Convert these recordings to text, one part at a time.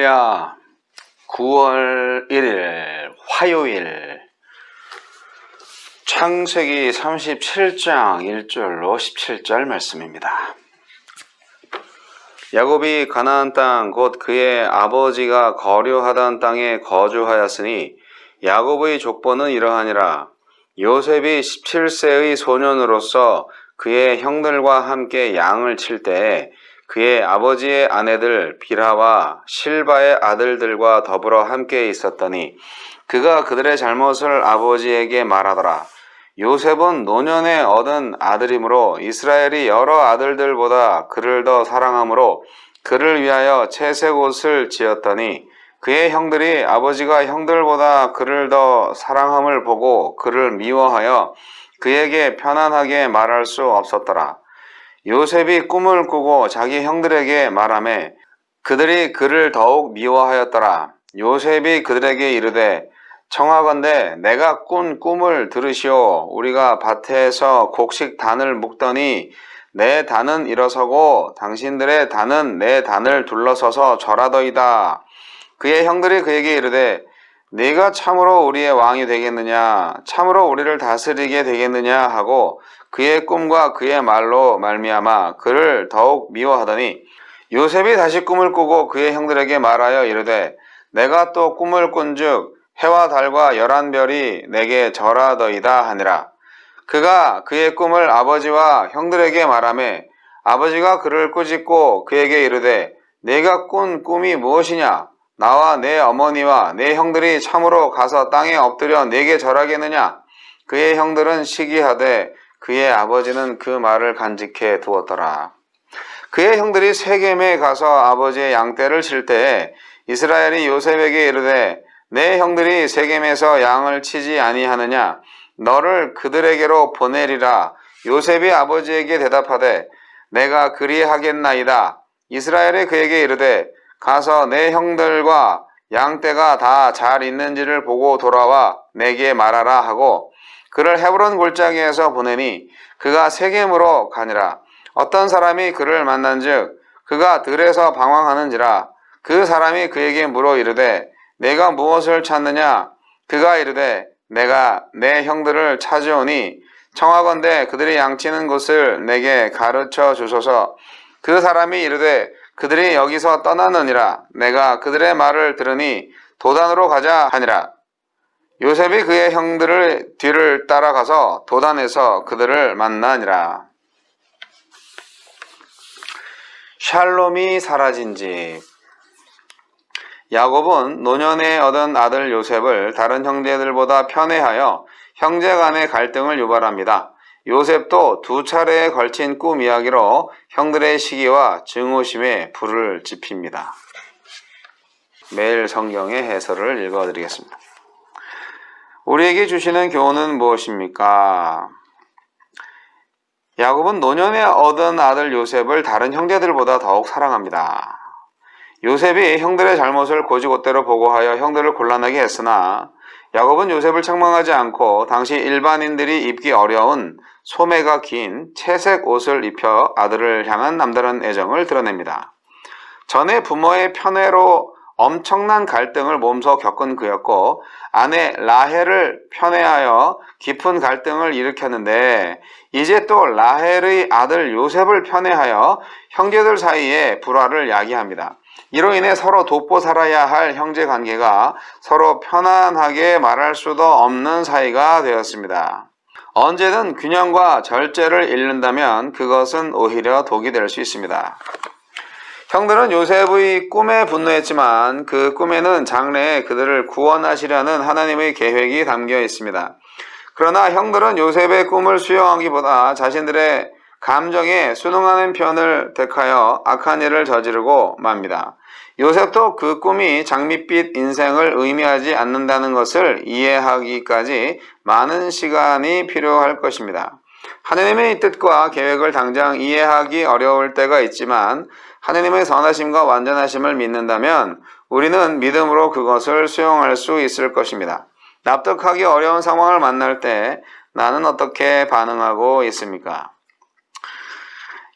할렐루야. 9월 1일 화요일 창세기 37장 1절로 17절 말씀입니다. 야곱이 가나안 땅 곧 그의 아버지가 거류하던 땅에 거주하였으니 야곱의 족보는 이러하니라 요셉이 17세의 소년으로서 그의 형들과 함께 양을 칠 때에 그의 아버지의 아내들 비라와 실바의 아들들과 더불어 함께 있었더니 그가 그들의 잘못을 아버지에게 말하더라. 요셉은 노년에 얻은 아들이므로 이스라엘이 여러 아들들보다 그를 더 사랑하므로 그를 위하여 채색 옷을 지었더니 그의 형들이 아버지가 형들보다 그를 더 사랑함을 보고 그를 미워하여 그에게 편안하게 말할 수 없었더라. 요셉이 꿈을 꾸고 자기 형들에게 말하매 그들이 그를 더욱 미워하였더라. 요셉이 그들에게 이르되 청하건대 내가 꾼 꿈을 들으시오. 우리가 밭에서 곡식 단을 묶더니 내 단은 일어서고 당신들의 단은 내 단을 둘러서서 절하더이다. 그의 형들이 그에게 이르되 네가 참으로 우리의 왕이 되겠느냐 참으로 우리를 다스리게 되겠느냐 하고 그의 꿈과 그의 말로 말미암아 그를 더욱 미워하더니 요셉이 다시 꿈을 꾸고 그의 형들에게 말하여 이르되 내가 또 꿈을 꾼즉 해와 달과 열한 별이 내게 절하더이다 하니라 그가 그의 꿈을 아버지와 형들에게 말하매 아버지가 그를 꾸짖고 그에게 이르되 내가 꾼 꿈이 무엇이냐 나와 내 어머니와 내 형들이 참으로 가서 땅에 엎드려 내게 절하겠느냐? 그의 형들은 시기하되 그의 아버지는 그 말을 간직해 두었더라. 그의 형들이 세겜에 가서 아버지의 양떼를 칠 때에 이스라엘이 요셉에게 이르되 내 형들이 세겜에서 양을 치지 아니하느냐? 너를 그들에게로 보내리라. 요셉이 아버지에게 대답하되 내가 그리하겠나이다. 이스라엘이 그에게 이르되 가서 내 형들과 양떼가 다 잘 있는지를 보고 돌아와 내게 말하라 하고 그를 헤브론 골짜기에서 보내니 그가 세겜으로 가니라. 어떤 사람이 그를 만난즉 그가 들에서 방황하는지라. 그 사람이 그에게 물어 이르되 내가 무엇을 찾느냐? 그가 이르되 내가 내 형들을 찾으오니 청하건대 그들이 양치는 곳을 내게 가르쳐 주소서. 그 사람이 이르되 그들이 여기서 떠나느니라. 내가 그들의 말을 들으니 도단으로 가자 하니라 요셉이 그의 형들을 뒤를 따라가서 도단에서 그들을 만나니라 샬롬이 사라진 집 야곱은 노년에 얻은 아들 요셉을 다른 형제들보다 편애하여 형제 간의 갈등을 유발합니다. 요셉도 두 차례에 걸친 꿈 이야기로 형들의 시기와 증오심에 불을 지핍니다. 매일 성경의 해설을 읽어드리겠습니다. 우리에게 주시는 교훈은 무엇입니까? 야곱은 노년에 얻은 아들 요셉을 다른 형제들보다 더욱 사랑합니다. 요셉이 형들의 잘못을 고지고대로 보고하여 형들을 곤란하게 했으나 야곱은 요셉을 책망하지 않고 당시 일반인들이 입기 어려운 소매가 긴 채색 옷을 입혀 아들을 향한 남다른 애정을 드러냅니다. 전에 부모의 편애로 엄청난 갈등을 몸소 겪은 그였고 아내 라헬을 편애하여 깊은 갈등을 일으켰는데 이제 또 라헬의 아들 요셉을 편애하여 형제들 사이에 불화를 야기합니다. 이로 인해 서로 돕고 살아야 할 형제 관계가 서로 편안하게 말할 수도 없는 사이가 되었습니다. 언제든 균형과 절제를 잃는다면 그것은 오히려 독이 될 수 있습니다. 형들은 요셉의 꿈에 분노했지만 그 꿈에는 장래에 그들을 구원하시려는 하나님의 계획이 담겨 있습니다. 그러나 형들은 요셉의 꿈을 수용하기보다 자신들의 감정에 순응하는 편을 택하여 악한 일을 저지르고 맙니다. 요셉도 그 꿈이 장밋빛 인생을 의미하지 않는다는 것을 이해하기까지 많은 시간이 필요할 것입니다. 하느님의 뜻과 계획을 당장 이해하기 어려울 때가 있지만 하느님의 선하심과 완전하심을 믿는다면 우리는 믿음으로 그것을 수용할 수 있을 것입니다. 납득하기 어려운 상황을 만날 때 나는 어떻게 반응하고 있습니까?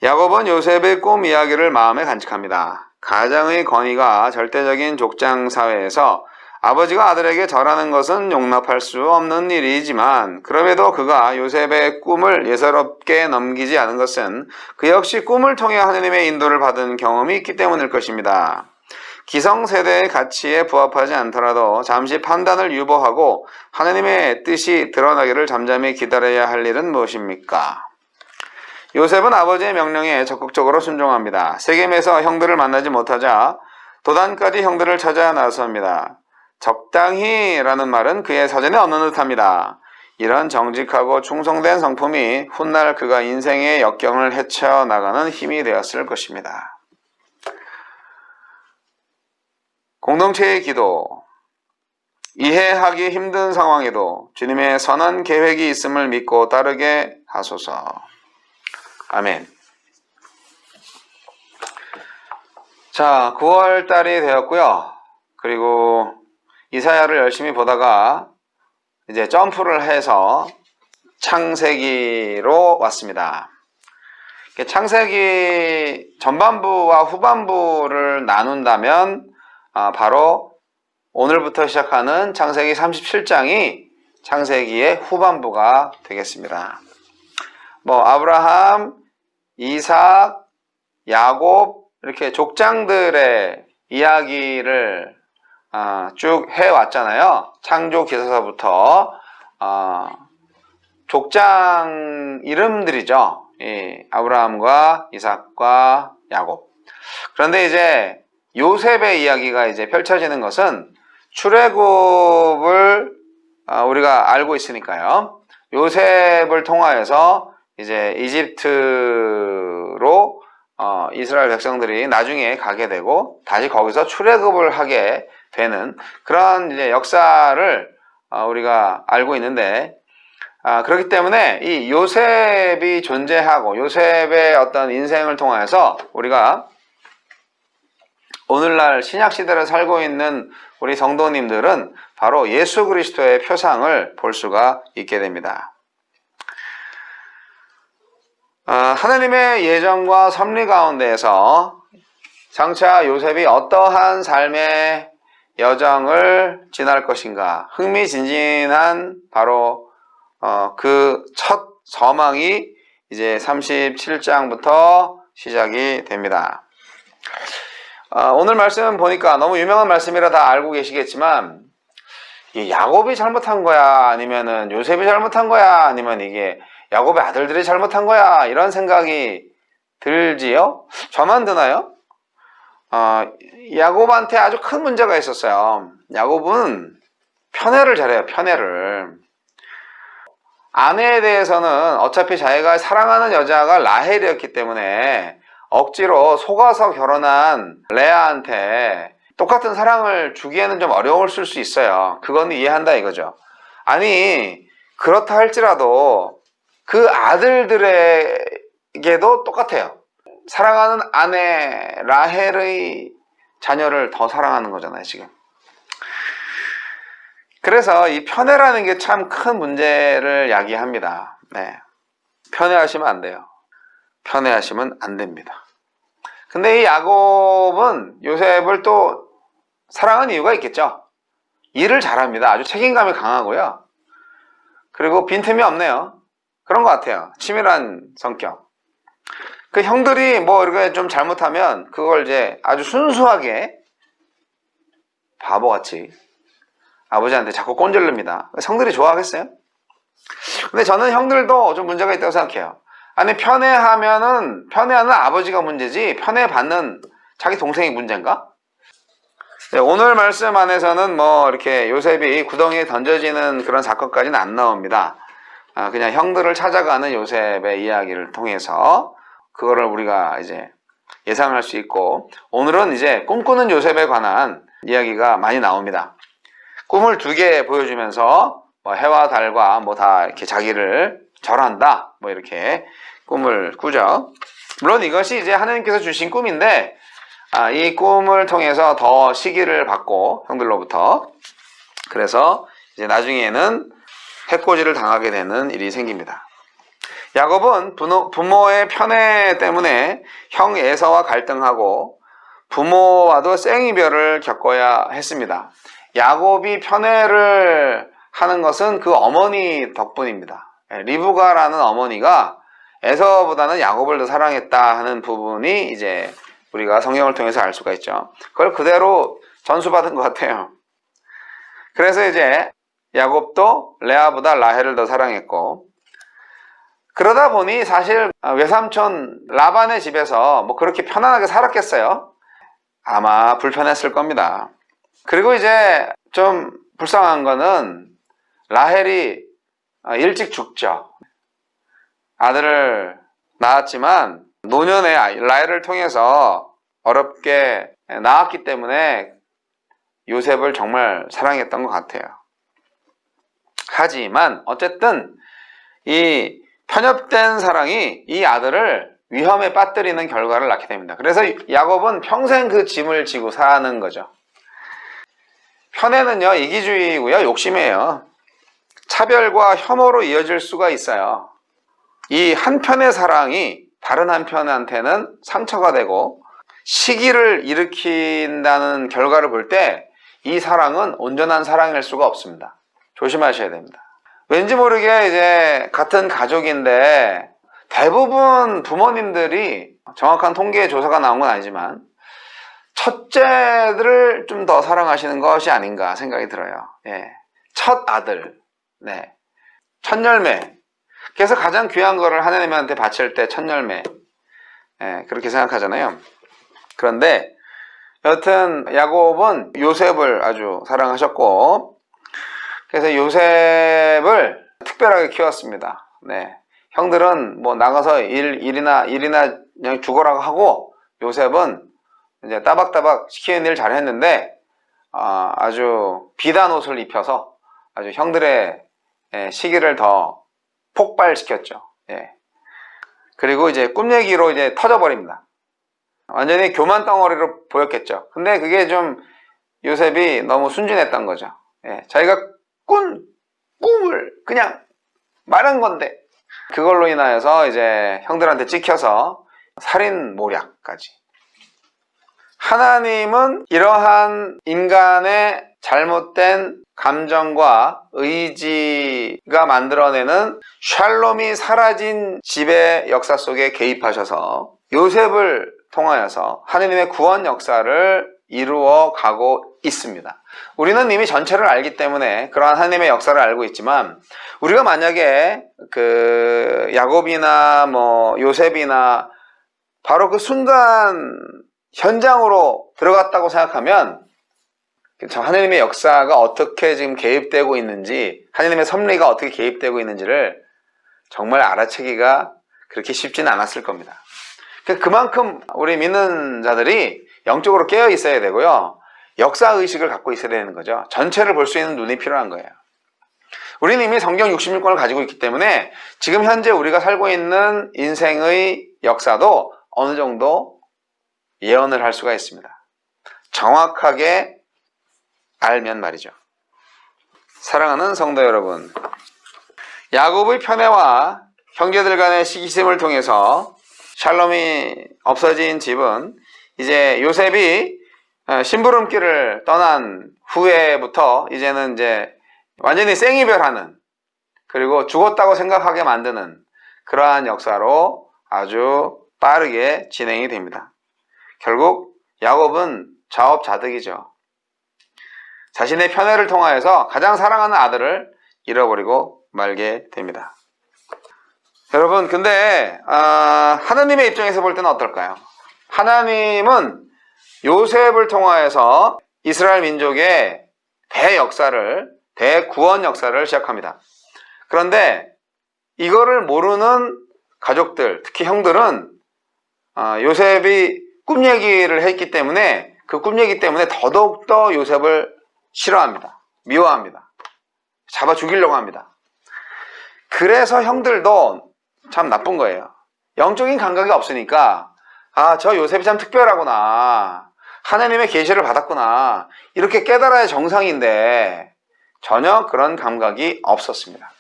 야곱은 요셉의 꿈 이야기를 마음에 간직합니다. 가장의 권위가 절대적인 족장 사회에서 아버지가 아들에게 절하는 것은 용납할 수 없는 일이지만 그럼에도 그가 요셉의 꿈을 예사롭게 넘기지 않은 것은 그 역시 꿈을 통해 하느님의 인도를 받은 경험이 있기 때문일 것입니다. 기성세대의 가치에 부합하지 않더라도 잠시 판단을 유보하고 하느님의 뜻이 드러나기를 잠잠히 기다려야 할 일은 무엇입니까? 요셉은 아버지의 명령에 적극적으로 순종합니다. 세겜에서 형들을 만나지 못하자 도단까지 형들을 찾아 나섭니다. 적당히 라는 말은 그의 사전에 없는 듯합니다. 이런 정직하고 충성된 성품이 훗날 그가 인생의 역경을 헤쳐나가는 힘이 되었을 것입니다. 공동체의 기도. 이해하기 힘든 상황에도 주님의 선한 계획이 있음을 믿고 따르게 하소서. 아멘. 자, 9월 달이 되었고요. 그리고 이사야를 열심히 보다가 이제 점프를 해서 창세기로 왔습니다. 창세기 전반부와 후반부를 나눈다면 아, 바로 오늘부터 시작하는 창세기 37장이 창세기의 후반부가 되겠습니다. 뭐 아브라함, 이삭, 야곱 이렇게 족장들의 이야기를 아, 쭉 해왔잖아요. 창조 기사서부터 아, 족장 이름들이죠. 이 아브라함과 이삭과 야곱. 그런데 이제 요셉의 이야기가 이제 펼쳐지는 것은 출애굽을 아, 우리가 알고 있으니까요. 요셉을 통하여서 이제 이집트로 어, 이스라엘 백성들이 나중에 가게 되고 다시 거기서 출애굽을 하게 되는 그런 이제 역사를 어, 우리가 알고 있는데 아, 그렇기 때문에 이 요셉이 존재하고 요셉의 어떤 인생을 통해서 우리가 오늘날 신약 시대를 살고 있는 우리 성도님들은 바로 예수 그리스도의 표상을 볼 수가 있게 됩니다. 아, 하나님의 예정과 섭리 가운데에서 장차 요셉이 어떠한 삶의 여정을 지날 것인가 흥미진진한 바로 어, 그 첫 서망이 이제 37장부터 시작이 됩니다. 어, 오늘 말씀 보니까 너무 유명한 말씀이라 다 알고 계시겠지만 이 야곱이 잘못한 거야 아니면은 요셉이 잘못한 거야 아니면 이게 야곱의 아들들이 잘못한 거야 이런 생각이 들지요? 저만 드나요? 어, 야곱한테 아주 큰 문제가 있었어요. 야곱은 편애를 잘해요. 편애를. 아내에 대해서는 어차피 자기가 사랑하는 여자가 라헬이었기 때문에 억지로 속아서 결혼한 레아한테 똑같은 사랑을 주기에는 좀 어려울 수 있어요. 그건 이해한다 이거죠. 아니 그렇다 할지라도 그 아들들에게도 똑같아요. 사랑하는 아내 라헬의 자녀를 더 사랑하는 거잖아요, 지금. 그래서 이 편애라는 게 참 큰 문제를 야기합니다. 네. 편애하시면 안 돼요. 편애하시면 안 됩니다. 근데 이 야곱은 요셉을 또 사랑한 이유가 있겠죠. 일을 잘합니다. 아주 책임감이 강하고요. 그리고 빈틈이 없네요. 그런 것 같아요. 치밀한 성격. 그 형들이 뭐 이렇게 좀 잘못하면 그걸 이제 아주 순수하게 바보같이 아버지한테 자꾸 꼰질릅니다. 성들이 좋아하겠어요? 근데 저는 형들도 좀 문제가 있다고 생각해요. 아니 편애하면은 편애하는 아버지가 문제지 편애받는 자기 동생이 문제인가? 네, 오늘 말씀 안에서는 뭐 이렇게 요셉이 구덩이에 던져지는 그런 사건까지는 안 나옵니다. 아, 그냥 형들을 찾아가는 요셉의 이야기를 통해서 그거를 우리가 이제 예상할 수 있고 오늘은 이제 꿈꾸는 요셉에 관한 이야기가 많이 나옵니다. 꿈을 두 개 보여주면서 뭐 해와 달과 뭐 다 이렇게 자기를 절한다 뭐 이렇게 꿈을 꾸죠. 물론 이것이 이제 하나님께서 주신 꿈인데 아, 이 꿈을 통해서 더 시기를 받고 형들로부터 그래서 이제 나중에는 해코지를 당하게 되는 일이 생깁니다. 야곱은 부모, 부모 의 편애 때문에 형 에서와 갈등하고 부모와도 생이별을 겪어야 했습니다. 야곱이 편애를 하는 것은 그 어머니 덕분입니다. 예, 리브가라는 어머니가 에서보다는 야곱을 더 사랑했다 하는 부분이 이제 우리가 성경을 통해서 알 수가 있죠. 그걸 그대로 전수받은 것 같아요. 그래서 이제 야곱도 레아보다 라헬을 더 사랑했고 그러다 보니 사실 외삼촌 라반의 집에서 뭐 그렇게 편안하게 살았겠어요? 아마 불편했을 겁니다. 그리고 이제 좀 불쌍한 거는 라헬이 일찍 죽죠. 아들을 낳았지만 노년에 라헬을 통해서 어렵게 낳았기 때문에 요셉을 정말 사랑했던 것 같아요. 하지만 어쨌든 이 편협된 사랑이 이 아들을 위험에 빠뜨리는 결과를 낳게 됩니다. 그래서 야곱은 평생 그 짐을 지고 사는 거죠. 편애는요, 이기주의고요, 욕심이에요. 차별과 혐오로 이어질 수가 있어요. 이 한편의 사랑이 다른 한편한테는 상처가 되고 시기를 일으킨다는 결과를 볼 때 이 사랑은 온전한 사랑일 수가 없습니다. 조심하셔야 됩니다. 왠지 모르게 이제 같은 가족인데 대부분 부모님들이 정확한 통계 조사가 나온 건 아니지만 첫째들을 좀 더 사랑하시는 것이 아닌가 생각이 들어요. 예. 첫 아들, 네. 첫 열매. 그래서 가장 귀한 거를 하나님한테 바칠 때 첫 열매. 예, 그렇게 생각하잖아요. 그런데 여튼 야곱은 요셉을 아주 사랑하셨고 그래서 요셉을 특별하게 키웠습니다. 네. 형들은 뭐 나가서 일, 일이나, 일이나 그냥 죽어라고 하고 요셉은 이제 따박따박 시키는 일 잘했는데, 아, 아주 비단 옷을 입혀서 아주 형들의 예, 시기를 더 폭발시켰죠. 예. 그리고 이제 꿈 얘기로 이제 터져버립니다. 완전히 교만 덩어리로 보였겠죠. 근데 그게 좀 요셉이 너무 순진했던 거죠. 예. 자기가 꾼, 꿈을 그냥 말한 건데, 그걸로 인하여서 이제 형들한테 찍혀서 살인 모략까지. 하나님은 이러한 인간의 잘못된 감정과 의지가 만들어내는 샬롬이 사라진 집의 역사 속에 개입하셔서 요셉을 통하여서 하느님의 구원 역사를 이루어 가고 있습니다. 우리는 이미 전체를 알기 때문에 그러한 하나님의 역사를 알고 있지만 우리가 만약에 그 야곱이나 뭐 요셉이나 바로 그 순간 현장으로 들어갔다고 생각하면 참 하나님의 역사가 어떻게 지금 개입되고 있는지 하나님의 섭리가 어떻게 개입되고 있는지를 정말 알아채기가 그렇게 쉽지는 않았을 겁니다. 그만큼 우리 믿는 자들이 영적으로 깨어 있어야 되고요. 역사 의식을 갖고 있어야 되는 거죠. 전체를 볼 수 있는 눈이 필요한 거예요. 우리는 이미 성경 66권을 가지고 있기 때문에 지금 현재 우리가 살고 있는 인생의 역사도 어느 정도 예언을 할 수가 있습니다. 정확하게 알면 말이죠. 사랑하는 성도 여러분, 야곱의 편애와 형제들 간의 시기심을 통해서 샬롬이 없어진 집은 이제 요셉이 심부름길을 떠난 후에부터 이제는 이제 완전히 생이별하는 그리고 죽었다고 생각하게 만드는 그러한 역사로 아주 빠르게 진행이 됩니다. 결국 야곱은 자업자득이죠. 자신의 편애를 통하여서 가장 사랑하는 아들을 잃어버리고 말게 됩니다. 여러분, 근데 아, 하나님의 입장에서 볼 때는 어떨까요? 하나님은 요셉을 통하여서 이스라엘 민족의 대역사를 대구원 역사를 시작합니다. 그런데 이거를 모르는 가족들, 특히 형들은 아, 요셉이 꿈 얘기를 했기 때문에 그 꿈 얘기 때문에 더더욱더 요셉을 싫어합니다. 미워합니다. 잡아 죽이려고 합니다. 그래서 형들도 참 나쁜 거예요. 영적인 감각이 없으니까 아, 저 요셉이 참 특별하구나. 하나님의 계시를 받았구나. 이렇게 깨달아야 정상인데 전혀 그런 감각이 없었습니다.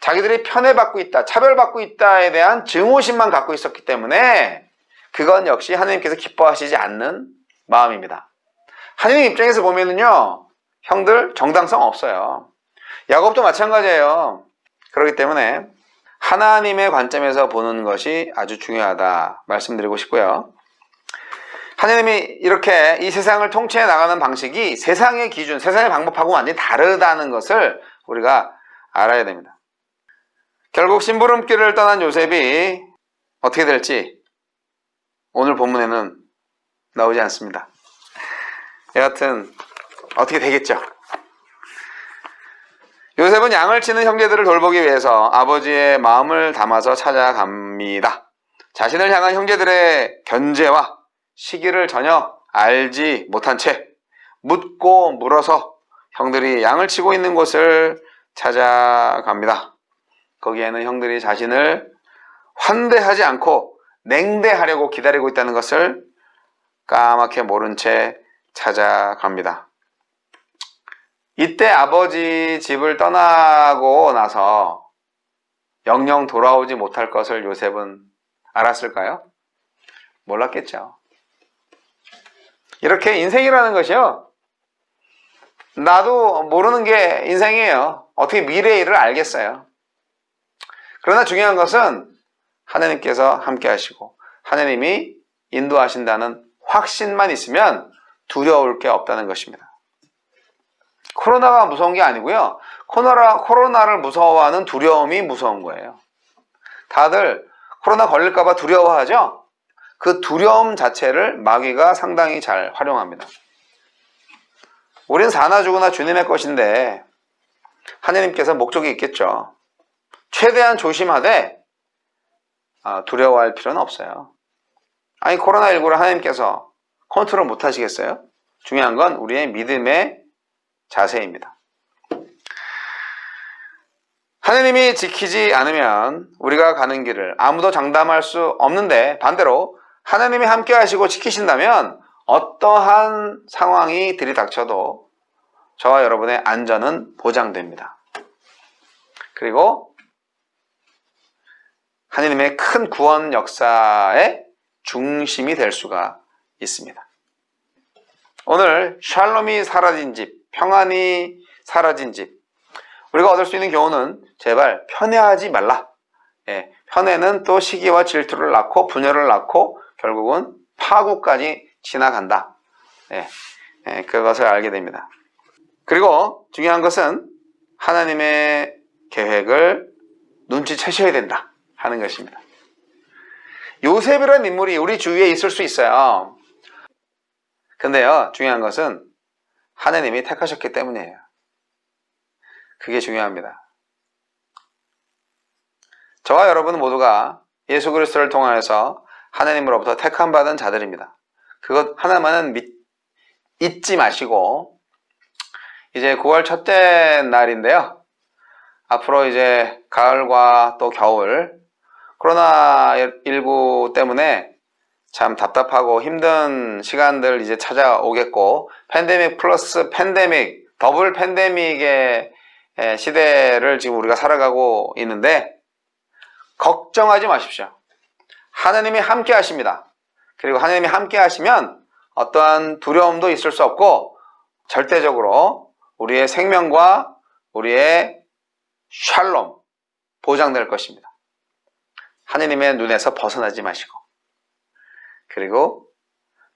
자기들이 편애받고 있다, 차별받고 있다에 대한 증오심만 갖고 있었기 때문에 그건 역시 하나님께서 기뻐하시지 않는 마음입니다. 하나님 입장에서 보면은요, 형들 정당성 없어요. 야곱도 마찬가지예요. 그렇기 때문에 하나님의 관점에서 보는 것이 아주 중요하다 말씀드리고 싶고요. 하나님이 이렇게 이 세상을 통치해 나가는 방식이 세상의 기준, 세상의 방법하고 완전히 다르다는 것을 우리가 알아야 됩니다. 결국 심부름길을 떠난 요셉이 어떻게 될지 오늘 본문에는 나오지 않습니다. 여하튼 어떻게 되겠죠? 요셉은 양을 치는 형제들을 돌보기 위해서 아버지의 마음을 담아서 찾아갑니다. 자신을 향한 형제들의 견제와 시기를 전혀 알지 못한 채 묻고 물어서 형들이 양을 치고 있는 곳을 찾아갑니다. 거기에는 형들이 자신을 환대하지 않고 냉대하려고 기다리고 있다는 것을 까맣게 모른 채 찾아갑니다. 이때 아버지 집을 떠나고 나서 영영 돌아오지 못할 것을 요셉은 알았을까요? 몰랐겠죠. 이렇게 인생이라는 것이요. 나도 모르는 게 인생이에요. 어떻게 미래의 일을 알겠어요. 그러나 중요한 것은 하나님께서 함께 하시고 하나님이 인도하신다는 확신만 있으면 두려울 게 없다는 것입니다. 코로나가 무서운 게 아니고요. 코로나, 코로나를 무서워하는 두려움이 무서운 거예요. 다들 코로나 걸릴까봐 두려워하죠? 그 두려움 자체를 마귀가 상당히 잘 활용합니다. 우린 사나 죽으나 주님의 것인데 하나님께서 목적이 있겠죠. 최대한 조심하되 아, 두려워할 필요는 없어요. 아니 코로나19를 하나님께서 컨트롤 못 하시겠어요? 중요한 건 우리의 믿음의 자세입니다. 하나님이 지키지 않으면 우리가 가는 길을 아무도 장담할 수 없는데 반대로 하나님이 함께 하시고 지키신다면 어떠한 상황이 들이닥쳐도 저와 여러분의 안전은 보장됩니다. 그리고 하나님의 큰 구원 역사의 중심이 될 수가 있습니다. 오늘 샬롬이 사라진 집, 평안이 사라진 집. 우리가 얻을 수 있는 교훈은 제발 편애하지 말라. 예, 편애는 또 시기와 질투를 낳고 분열을 낳고 결국은 파국까지 지나간다. 예, 예, 그것을 알게 됩니다. 그리고 중요한 것은 하나님의 계획을 눈치채셔야 된다 하는 것입니다. 요셉이라는 인물이 우리 주위에 있을 수 있어요. 근데요, 중요한 것은 하나님이 택하셨기 때문이에요. 그게 중요합니다. 저와 여러분 모두가 예수 그리스도를 통하여서 하나님으로부터 택함 받은 자들입니다. 그것 하나만은 믿, 잊지 마시고 이제 9월 첫째 날인데요. 앞으로 이제 가을과 또 겨울 코로나19 때문에 참 답답하고 힘든 시간들 이제 찾아오겠고 팬데믹 플러스 팬데믹 더블 팬데믹의 시대를 지금 우리가 살아가고 있는데 걱정하지 마십시오. 하나님이 함께 하십니다. 그리고 하나님이 함께 하시면 어떠한 두려움도 있을 수 없고 절대적으로 우리의 생명과 우리의 샬롬 보장될 것입니다. 하나님의 눈에서 벗어나지 마시고 그리고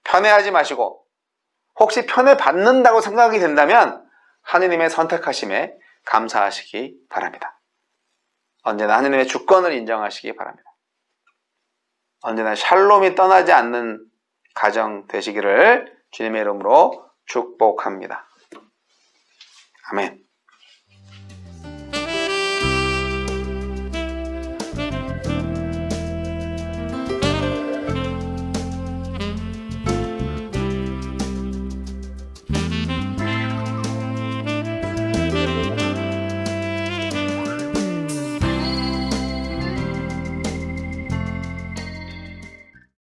편애하지 마시고 혹시 편애 받는다고 생각이 된다면 하느님의 선택하심에 감사하시기 바랍니다. 언제나 하느님의 주권을 인정하시기 바랍니다. 언제나 샬롬이 떠나지 않는 가정 되시기를 주님의 이름으로 축복합니다. 아멘.